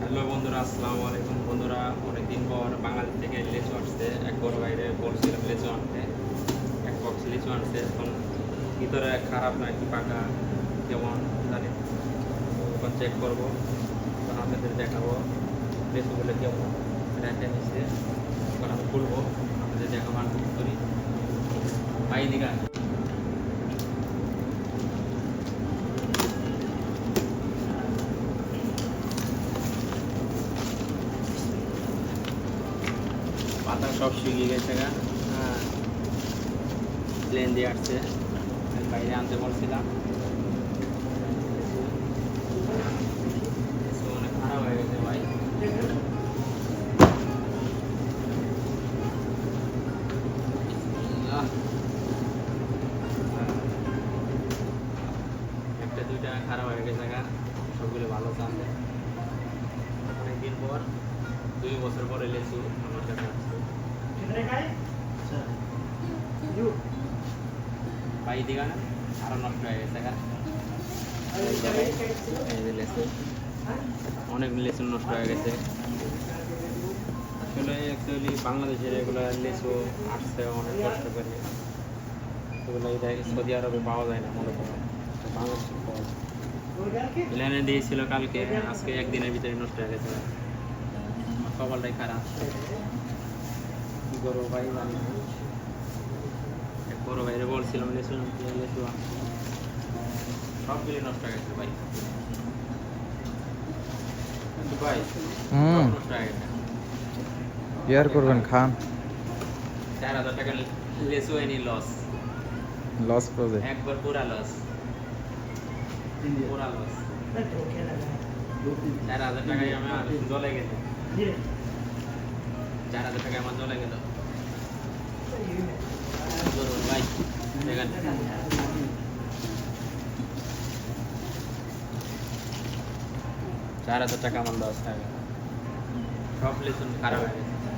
Hello বন্ধুরা, আসসালামু আলাইকুম। বন্ধুরা, অনেকদিন পর বাঙালি থেকে লিচু আসছে এক বড় বাইরে বলছিলাম লিচু আনতে। এক বক্স লিচু আনছে। এখন ভিতরে খারাপ না কি পাকা। কেমন জানি। এখন চেক করব। তখন আপনাদের দেখাবো। লিচুগুলো কেমন। রেখে নিচ্ছে এখন আমি খুলবো। আপনাদের দেখাবো আনবুক করি। পাই পাতা সব শুকিয়ে গেছে গা। হ্যাঁ। প্লেন দিয়ে আসছে বাইরে আনতে বলছিলাম। অনেক খারাপ হয়ে গেছে ভাই। হ্যাঁ। একটা দুইটা খারাপ হয়ে গেছে গা। সবগুলো ভালো অনেকদিন পর, দুই বছর পরে আসছে পাই দিঘা না আরও নষ্ট হয়ে গেছে গা এই জায়গায় এই যে লেচু অনেক লেচু নষ্ট হয়ে গেছে। আসলে অ্যাকচুয়ালি বাংলাদেশের এগুলো লেচু আসছে অনেক কষ্ট করে। এগুলো সৌদি আরবে পাওয়া যায় না, মনে করো। বাংলাদেশে পাওয়া যায় প্ল্যানে দিয়েছিল কালকে, আজকে একদিনের ভিতরে নষ্ট হয়ে গেছে। কপালটাই খারাপ। কি ভাই জানি না। এক বড় ভাইরে বলছিলাম লেসু লেসু। সবগুলি নষ্ট হয়ে গেছে ভাই। কিন্তু ভাই নষ্ট হয়ে গেছে। কি করবেন খান। চার হাজার টাকা লেসু এনি লস লস প্রজেক্ট একবার পুরা লস পুরা লস চার হাজার টাকায় আমার জলে গেল চার হাজার টাকা আমার জলে গেল ভাই, দেখেন। চার হাজার টাকা আমার লস গেল সব লেসুন খারাপ হয়ে গেছে।